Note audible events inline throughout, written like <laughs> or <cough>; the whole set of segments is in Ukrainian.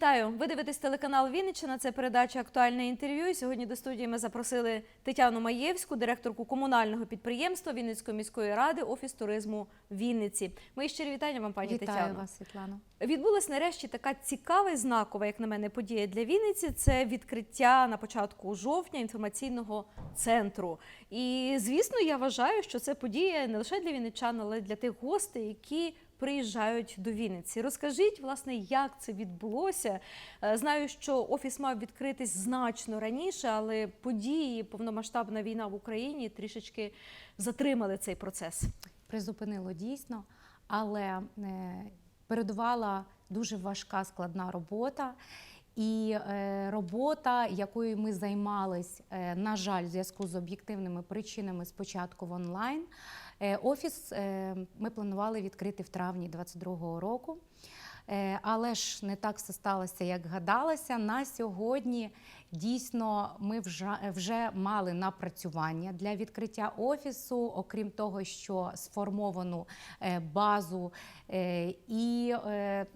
Вітаю! Ви дивитесь телеканал Вінниччина. Це передача Актуальне інтерв'ю. І сьогодні до студії ми запросили Тетяну Маєвську, директорку комунального підприємства Вінницької міської ради, офіс туризму Вінниці. Мої щирі вітання вам, пані Вітаю Тетяно. вас, Світлано. Відбулась нарешті така цікава і знакова, як на мене, подія для Вінниці. Це відкриття на початку жовтня інформаційного центру. І звісно, я вважаю, що це подія не лише для вінничан, але й для тих гостей, які приїжджають до Вінниці. Розкажіть, власне, як це відбулося. Е, Знаю, що офіс мав відкритись значно раніше, але події, повномасштабна війна в Україні трішечки затримали цей процес. Призупинило дійсно, але е, передувала дуже важка складна робота. І е, робота, якою ми займались, на жаль, в зв'язку з об'єктивними причинами спочатку в онлайн. Е, офіс е, ми планували відкрити в травні 2022 року. Е, Але ж не так все сталося, як гадалося. На сьогодні дійсно ми вже, вже мали напрацювання для відкриття офісу, окрім того, що сформовану базу і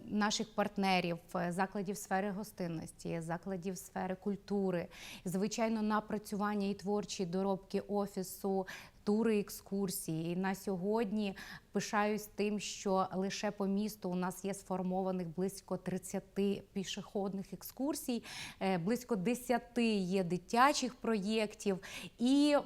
наших партнерів, закладів сфери гостинності, закладів сфери культури, звичайно, напрацювання і творчі доробки офісу. Тури екскурсії І на сьогодні пишаюсь тим, що лише по місту у нас є сформованих близько 30 пішохідних екскурсій, е, близько 10 є дитячих проєктів і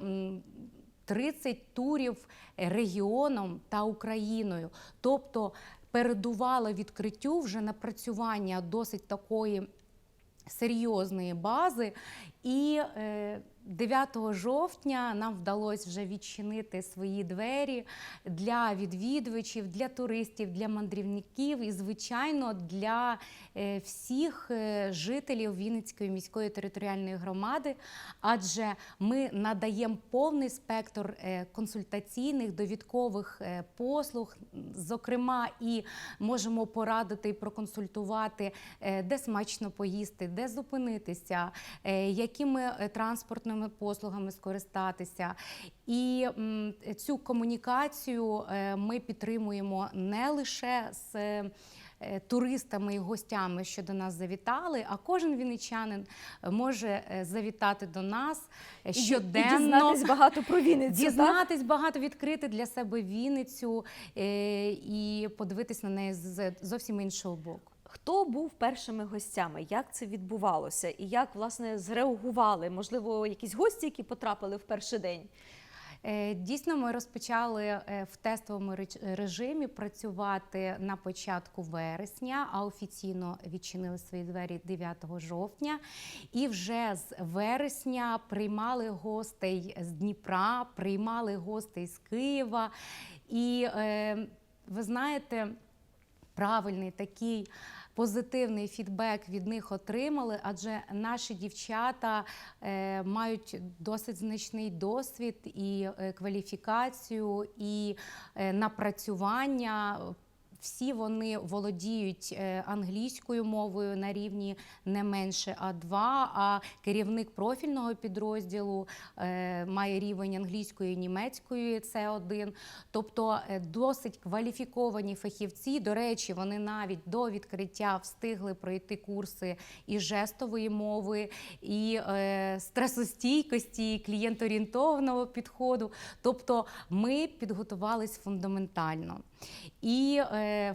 30 турів регіоном та Україною. Тобто передувало відкриттю вже напрацювання досить такої серйозної бази. І е, 9 жовтня нам вдалося вже відчинити свої двері для відвідувачів, для туристів, для мандрівників і, звичайно, для е, всіх е, жителів Вінницької міської територіальної громади, адже ми надаємо повний спектр е, консультаційних довідкових е, послуг, зокрема, і можемо порадити і проконсультувати, е, де смачно поїсти, де зупинитися, е, якими е, транспортними послугами скористатися. І цю комунікацію е, ми підтримуємо не лише з е, туристами і гостями, що до нас завітали, а кожен вінничанин може завітати до нас щоденно. І дізнатись багато про Вінницю. так? Багато відкрити для себе Вінницю і подивитись на неї з зовсім іншого боку. Хто був першими гостями? Як це відбувалося? І як власне зреагували? Можливо, якісь гості, які потрапили в перший день? Е, Дійсно, ми розпочали е, в тестовому режимі працювати на початку вересня, а офіційно відчинили свої двері 9 жовтня. І вже з вересня приймали гостей з Дніпра, приймали гостей з Києва. І е, ви знаєте, правильний такий позитивний фідбек від них отримали, адже наші дівчата е, мають досить значний досвід і е, кваліфікацію, і е, напрацювання. Всі вони володіють е, англійською мовою на рівні не менше А2, а керівник профільного підрозділу е, має рівень англійської і німецької С1. Тобто е, досить кваліфіковані фахівці. До речі, вони навіть до відкриття встигли пройти курси і жестової мови, і стресостійкості, і клієнторієнтованого підходу. Тобто ми підготувались фундаментально. І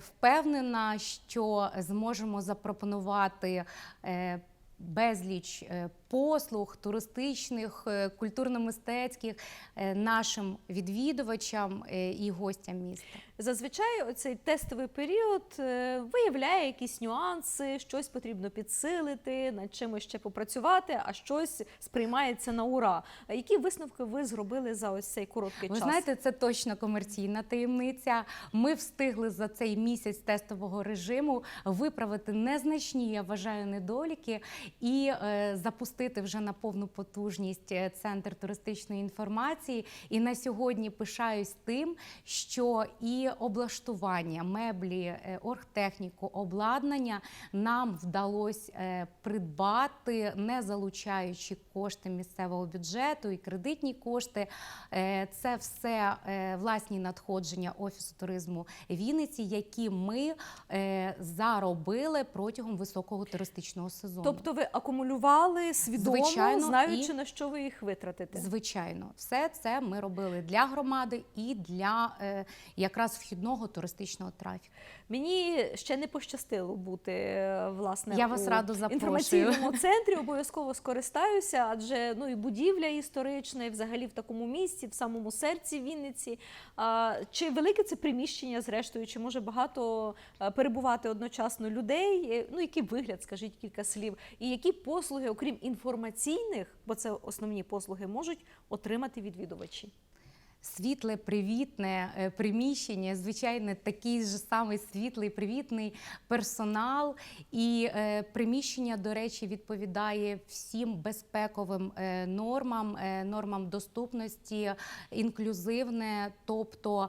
впевнена, що зможемо запропонувати. Е, Безліч е, послуг туристичних, е, культурно-мистецьких е, нашим відвідувачам е, і гостям міста. Зазвичай оцей тестовий період виявляє якісь нюанси, щось потрібно підсилити, над чимось ще попрацювати, а щось сприймається на ура. Які висновки ви зробили за ось цей короткий Ви час? знаєте, це точно комерційна таємниця. Ми встигли за цей місяць тестового режиму виправити незначні, я вважаю, недоліки і запустити запустити вже на повну потужність е, центр туристичної інформації. І на сьогодні пишаюсь тим, що і облаштування, меблі, е, оргтехніку, обладнання нам вдалося е, придбати, не залучаючи кошти місцевого бюджету і кредитні кошти. Це все власні надходження офісу туризму Вінниці, які ми заробили протягом високого туристичного сезону. Тобто ви акумулювали свідомо, Звичайно, знаючи і- на що ви їх витратите. Звичайно, все це ми робили для громади і для е, якраз вхідного туристичного трафіку. Мені ще не пощастило бути е, власне Я вас у радо запрошую. інформаційному <laughs> центрі. Обов'язково скористаюся, адже ну і будівля історична, і взагалі в такому місці, в самому серці Вінниці. А, чи велике це приміщення, зрештою, чи може багато е, перебувати одночасно людей? Е, Ну який вигляд, скажіть кілька слів, і які послуги, окрім інформаційних, бо це основні послуги, можуть отримати відвідувачі? Світле, привітне е, приміщення, звичайно, такий же самий світлий, привітний персонал. І е, приміщення, до речі, відповідає всім безпековим е, нормам, нормам доступності, інклюзивне, тобто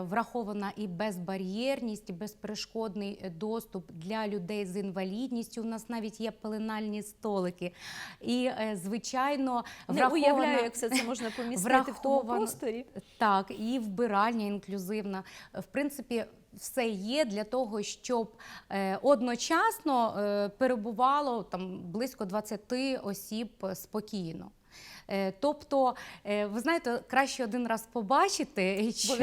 врахована і безбар'єрність, і безперешкодний доступ для людей з інвалідністю. У нас навіть є пеленальні столики. І, звичайно, Не врахована... уявляю, як все це можна помістити в тому просторі. Так, і вбиральня інклюзивна. В принципі, все є для того, щоб е, одночасно е, перебувало там близько 20 осіб спокійно. Е, Тобто, ви знаєте, краще один раз побачити, <laughs> чим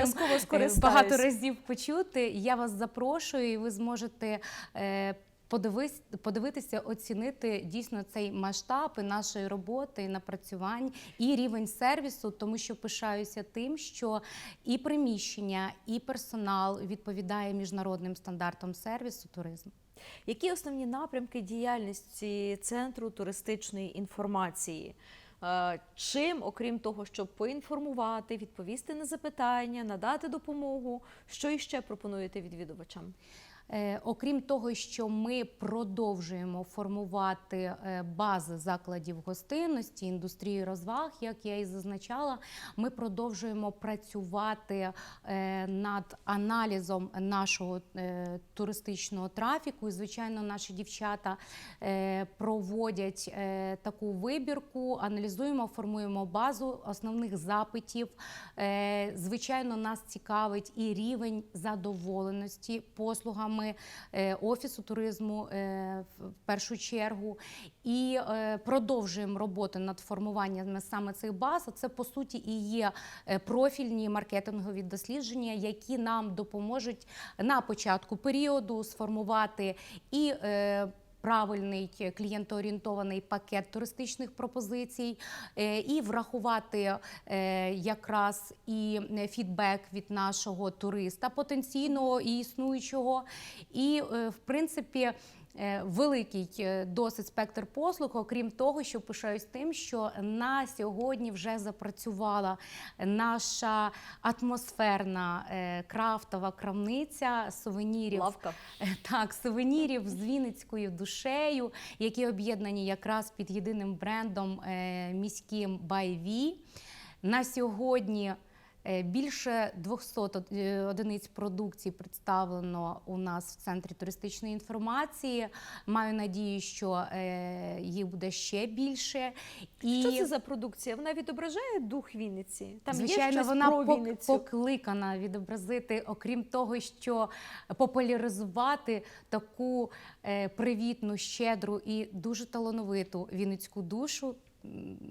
багато разів почути. Я вас запрошую, і ви зможете. Подивись, подивитися, оцінити дійсно цей масштаб і нашої роботи, і напрацювань, і рівень сервісу, тому що пишаюся тим, що і приміщення, і персонал відповідає міжнародним стандартам сервісу туризму. Які основні напрямки діяльності центру туристичної інформації? Е, Чим, окрім того, щоб поінформувати, відповісти на запитання, надати допомогу, що іще пропонуєте відвідувачам? Е, Окрім того, що ми продовжуємо формувати е, бази закладів гостинності, індустрії розваг, як я і зазначала, ми продовжуємо працювати е, над аналізом нашого туристичного трафіку. І, звичайно, наші дівчата проводять таку вибірку, аналізуємо, формуємо базу основних запитів. Звичайно, нас цікавить і рівень задоволеності послугами е, офісу туризму е, в першу чергу. І е, продовжуємо роботу над формуванням саме цих баз. Це по суті і є профільні маркетингові дослідження, які нам допоможуть на початку періоду сформувати і Правильний клієнтоорієнтований пакет туристичних пропозицій е, і врахувати е, якраз і е, фідбек від нашого туриста потенційного і існуючого. І, е, в принципі, е, великий е, досить спектр послуг, окрім того, що пишаюсь тим, що на сьогодні вже запрацювала наша атмосферна е, крафтова крамниця сувенірів. Лавка. Е, Так, сувенірів з Вінницькою душею, які об'єднані якраз під єдиним брендом е, міським Байві. На сьогодні е, більше 200 е, одиниць продукції представлено у нас в центрі туристичної інформації. Маю надію, що е, їх буде ще більше. І Що це за продукція? Вона відображає дух Вінниці? Там Звичайно, є щось вона про Вінницю? покликана відобразити, окрім того, що популяризувати таку е, привітну, щедру і дуже талановиту вінницьку душу.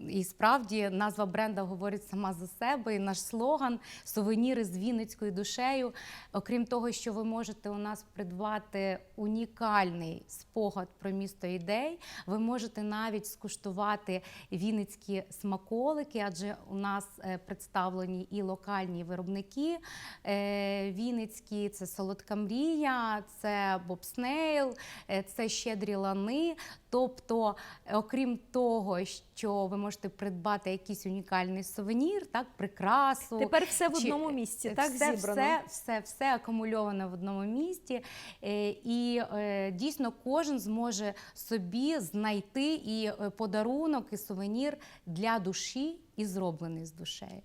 І справді назва бренда говорить сама за себе. І наш слоган сувеніри з вінницькою душею. Окрім того, що ви можете у нас придбати унікальний спогад про місто ідей, ви можете навіть скуштувати вінницькі смаколики, адже у нас е, представлені і локальні виробники е, вінницькі, це солодка мрія, це бобснейл, е, це щедрі лани. Тобто, е, окрім того, що ви можете придбати якийсь унікальний сувенір, так, прикрасу. Тепер все в одному місці, так все, зібрано. Все, все, все акумульоване в одному місці. Е, І е, дійсно кожен зможе собі знайти і е, подарунок, і сувенір для душі, і зроблений з душею.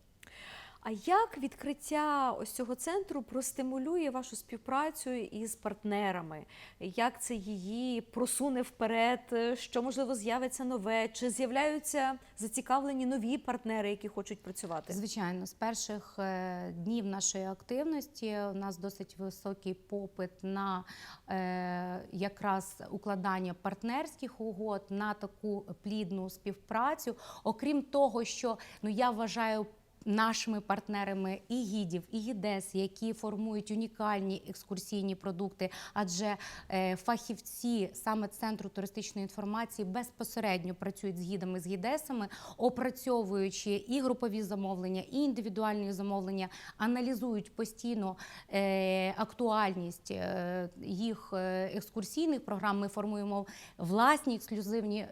А як відкриття ось цього центру простимулює вашу співпрацю із партнерами? Як це її просуне вперед? Що можливо з'явиться нове? Чи з'являються зацікавлені нові партнери, які хочуть працювати? Звичайно, з перших е, днів нашої активності у нас досить високий попит на е, якраз укладання партнерських угод, на таку плідну співпрацю. Окрім того, що ну я вважаю. Нашими партнерами і гідів, і гідес, які формують унікальні екскурсійні продукти, адже е, фахівці саме центру туристичної інформації безпосередньо працюють з гідами з гідесами, опрацьовуючи і групові замовлення, і індивідуальні замовлення, аналізують постійно е, актуальність е, їх екскурсійних програм. Ми формуємо власні ексклюзивні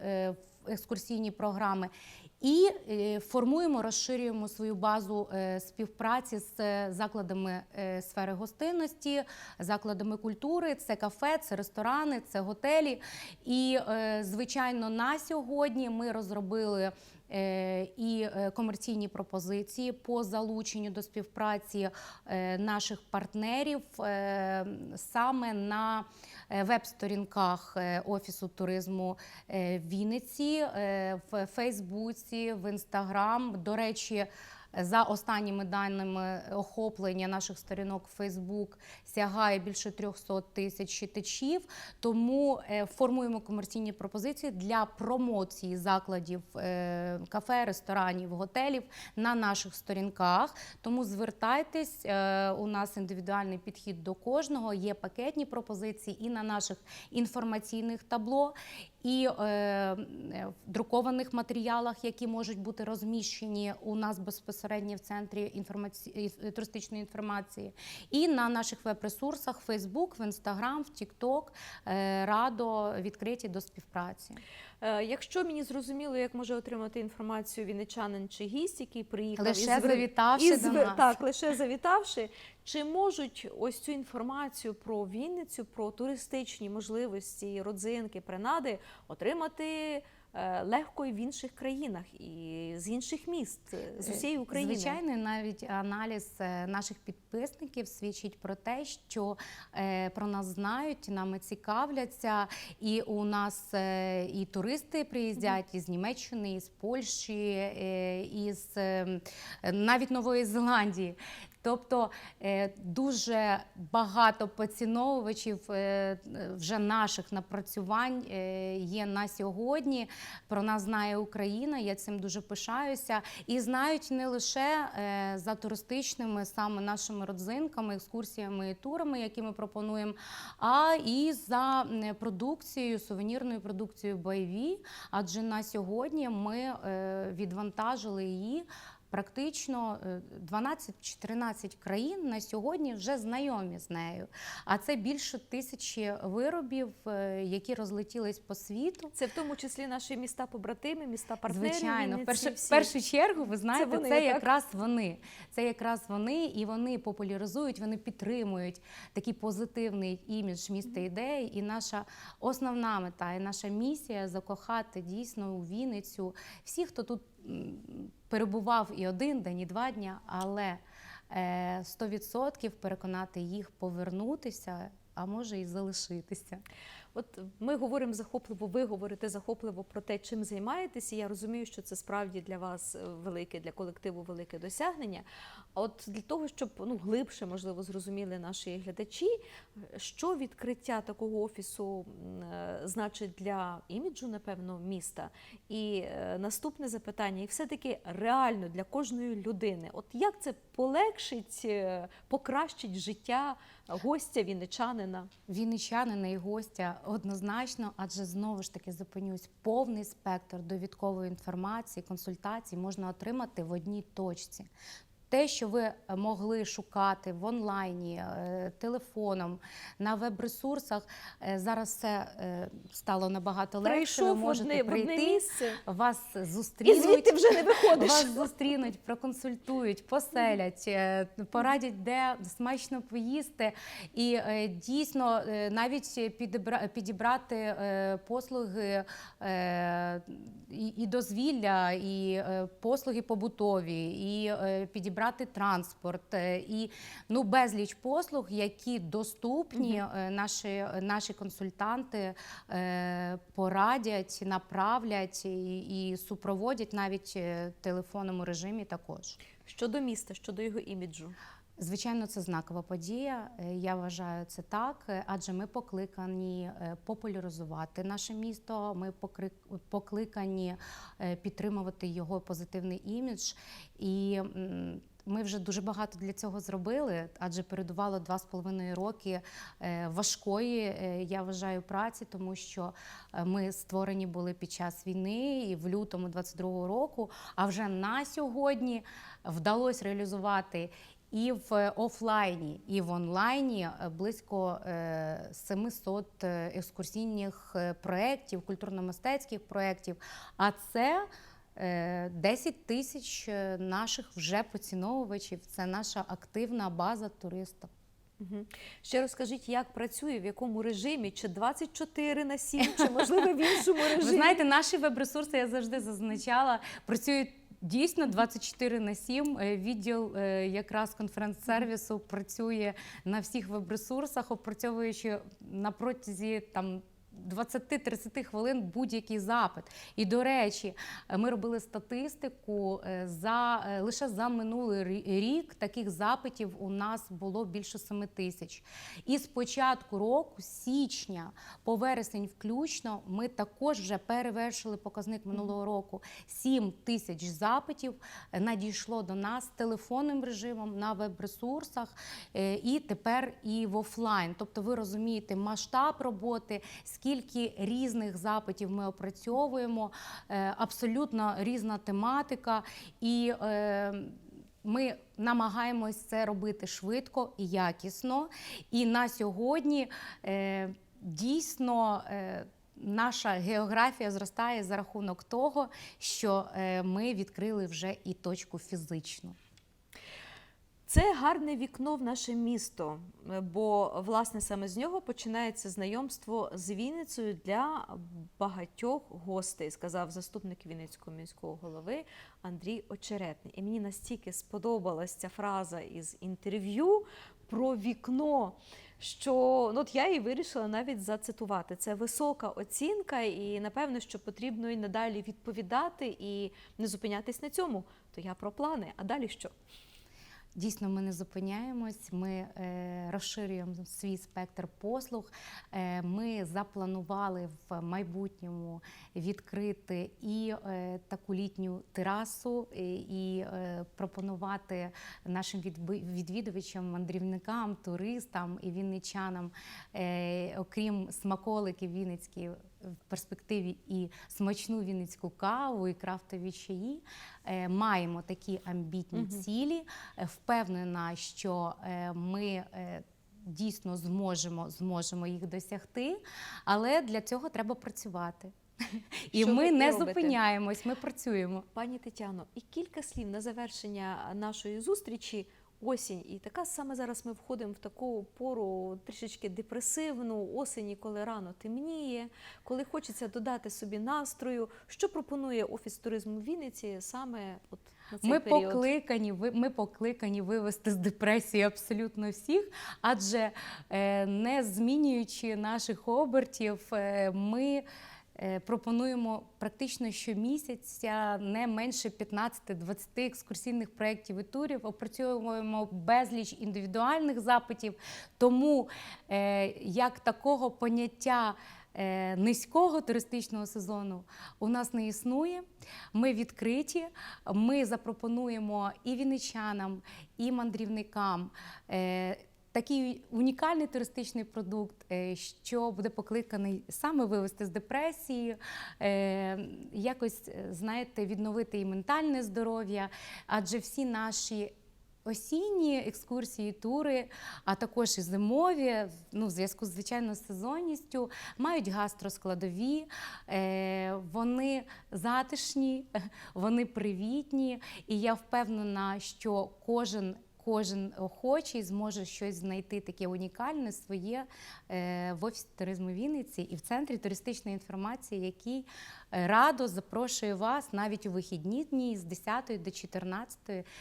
екскурсійні програми. І е, формуємо, розширюємо свою базу е, співпраці з е, закладами сфери гостинності, закладами культури. Це кафе, це ресторани, це готелі. І, звичайно, на сьогодні ми розробили. Е, І е, комерційні пропозиції по залученню до співпраці е, наших партнерів саме на веб-сторінках Офісу туризму Вінниці, в Фейсбуці, в Інстаграм. До речі, за останніми даними охоплення наших сторінок Фейсбук сягає більше 300 тисяч читачів. Тому е, формуємо комерційні пропозиції для промоції закладів е, кафе, ресторанів, готелів на наших сторінках. Тому звертайтесь, е, у нас індивідуальний підхід до кожного. Є пакетні пропозиції і на наших інформаційних табло. І е, е, в друкованих матеріалах, які можуть бути розміщені у нас безпосередньо в центрі інформаці... туристичної інформації, і на наших веб-ресурсах Facebook, в Instagram, в TikTok е, радо відкриті до співпраці. Е, Якщо мені зрозуміло, як може отримати інформацію вінничанин чи гість, який приїхав Лише із завітавши із до нас. так, лише завітавши, чи можуть ось цю інформацію про Вінницю, про туристичні можливості, родзинки, принади отримати легко і в інших країнах, і з інших міст, е, з усієї України? Звичайно, навіть аналіз е, наших підписників свідчить про те, що е, про нас знають, нами цікавляться, і у нас е, і туристи приїздять із Німеччини, із Польщі, е, із е, навіть Нової Зеландії. Тобто е, дуже багато поціновувачів е, вже наших напрацювань е, є на сьогодні. Про нас знає Україна. Я цим дуже пишаюся. І знають не лише за туристичними саме нашими родзинками, екскурсіями і турами, які ми пропонуємо, а і за продукцією, сувенірною продукцією бойові. Адже на сьогодні ми відвантажили її. Практично е, 12 чи 13 країн на сьогодні вже знайомі з нею. А це більше тисячі виробів, е, які розлетілись по світу. Це в тому числі наші міста побратими, міста партнери. Звичайно, в першу, першу чергу, ви знаєте, це, вони, так? якраз вони. Це якраз вони, і вони популяризують, вони підтримують такий позитивний імідж міста ідеї. І наша основна мета, і наша місія закохати дійсно у Вінницю всіх, хто тут перебував і один день, і два дня, але е, 100% переконати їх повернутися, а може і залишитися. От ми говоримо захопливо, ви говорите захопливо про те, чим займаєтеся. Я розумію, що це справді для вас е, велике, для колективу велике досягнення. От для того, щоб ну глибше можливо зрозуміли наші глядачі, е, що відкриття такого офісу е, значить для іміджу, напевно, міста. І наступне запитання, і все-таки реально для кожної людини, от як це полегшить, покращить життя гостя, вінничанина? Вінничанина і гостя однозначно, адже знову ж таки зупинюсь, повний спектр довідкової інформації, консультацій можна отримати в одній точці. Те, що ви могли шукати в онлайні, е, телефоном, на веб-ресурсах, е, зараз все е, стало набагато легше. Прийшов ви в можете одне, в одне прийти, місце. вас І зустрінуть. звідти вже не виходиш. Вас зустрінуть, проконсультують, поселять, е, порадять, де смачно поїсти. І е, дійсно е, навіть підібрати е, послуги е, і, і дозвілля, і е, послуги побутові, і е, підібрати транспорт, е, і ну, безліч послуг, які доступні, е, наші, наші консультанти е, порадять, направлять і, і супроводять навіть в телефонному режимі також. Щодо міста, щодо його іміджу. Звичайно, це знакова подія. Я вважаю це так, адже ми покликані популяризувати наше місто. Ми покликані підтримувати його позитивний імідж. І ми вже дуже багато для цього зробили, адже передувало два з половиною роки е, важкої, е, я вважаю, праці, тому що е, ми створені були під час війни і в лютому 22-го року. А вже на сьогодні вдалося реалізувати і в офлайні, і в онлайні близько е, 700 е, екскурсійних проєктів, культурно-мистецьких проєктів. А це 10 тисяч е, наших вже поціновувачів. Це наша активна база туристів. Мгм. Ще розкажіть, як працює, в якому режимі, чи 24 на 7, чи можливо в іншому режимі? Ви знаєте, наші веб-ресурси я завжди зазначала, працюють. Дійсно, 24 на 7 Е, відділ е, якраз конференц-сервісу працює на всіх веб-ресурсах, опрацьовуючи на протязі там. 20-30 хвилин будь-який запит. І до речі, ми робили статистику е, за е, лише за минулий рік. Таких запитів у нас було більше 7 тисяч. І з початку року, з січня по вересень, включно, ми також вже перевершили показник минулого року. 7 тисяч запитів е, надійшло до нас телефонним режимом на веб-ресурсах і тепер і в офлайн. Тобто, ви розумієте масштаб роботи, скільки різних запитів ми опрацьовуємо, е, абсолютно різна тематика. І е, ми намагаємось це робити швидко і якісно. І на сьогодні е, дійсно. Наша географія зростає за рахунок того, що ми відкрили вже і точку фізичну. Це гарне вікно в наше місто, е, бо власне саме з нього починається знайомство з Вінницею для багатьох гостей, сказав заступник Вінницького міського голови Андрій Очеретний. І мені настільки сподобалась ця фраза із інтерв'ю про вікно. Що ну, от я і вирішила навіть зацитувати. Це висока оцінка, і напевно, що потрібно і надалі відповідати і не зупинятись на цьому. То я про плани. А далі що? Дійсно, ми не зупиняємось, ми е, розширюємо свій спектр послуг. Е, ми запланували в майбутньому відкрити і е, таку літню терасу, і, пропонувати нашим відвідувачам, мандрівникам, туристам і вінничанам, окрім смаколиків вінницьких, в перспективі і смачну вінницьку каву, і крафтові чаї. Е, Маємо такі амбітні цілі. Е, Впевнена, що е, ми дійсно зможемо, зможемо їх досягти, але для цього треба працювати. <laughs> І Що ми не робите. зупиняємось, ми працюємо. Пані Тетяно, і кілька слів на завершення нашої зустрічі. Осінь, і така саме зараз ми входимо в таку пору трішечки депресивну осені, коли рано темніє, коли хочеться додати собі настрою. Що пропонує офіс туризму в Вінниці саме от на цей Ми період? покликані, ми покликані вивести з депресії абсолютно всіх, адже е, не змінюючи наших обертів, е, ми пропонуємо практично щомісяця не менше 15-20 екскурсійних проєктів і турів, опрацьовуємо безліч індивідуальних запитів. Тому е, як такого поняття. е, Низького туристичного сезону у нас не існує. Ми відкриті. Ми запропонуємо і вінничанам, і мандрівникам е, такий унікальний туристичний продукт, е, що буде покликаний саме вивести з депресії, е, якось, е, знаєте, відновити і ментальне здоров'я, адже всі наші осінні екскурсії, тури, а також і зимові, ну, в зв'язку з звичайно сезонністю, мають гастроскладові, вони затишні, <laughs> вони привітні, і я впевнена, що кожен. Кожен охочий зможе щось знайти таке унікальне своє е, в офісі туризму Вінниці і в центрі туристичної інформації, який е, радо запрошує вас навіть у вихідні дні з 10 до 14,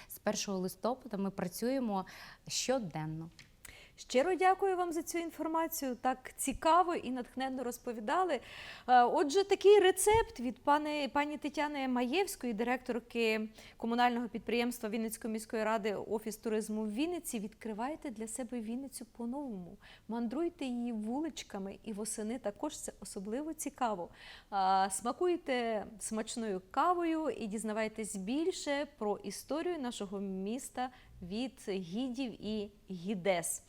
з 1 листопада. Ми працюємо щоденно. Щиро дякую вам за цю інформацію. Так цікаво і натхненно розповідали. Е, Отже, такий рецепт від пани, пані Тетяни Маєвської, директорки комунального підприємства Вінницької міської ради Офіс туризму в Вінниці. Відкривайте для себе Вінницю по-новому. Мандруйте її вуличками і восени також це особливо цікаво. Смакуйте смачною кавою і дізнавайтесь більше про історію нашого міста від гідів і гідес.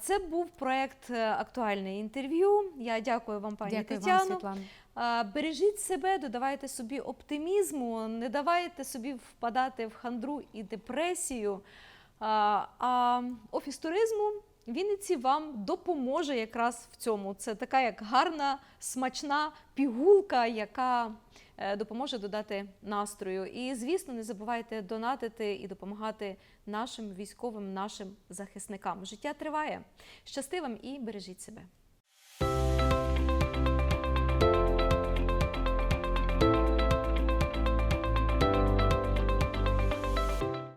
Це був проект е, Актуальне інтерв'ю. Я дякую вам, пані Дякую Тетяно. вам, Бережіть себе, додавайте собі оптимізму, не давайте собі впадати в хандру і депресію. А, офіс туризму Вінниці вам допоможе якраз в цьому. Це така як гарна, смачна пігулка, яка допоможе додати настрою. І, звісно, не забувайте донатити і допомагати нашим військовим, нашим захисникам. Життя триває. Щасти вам і бережіть себе.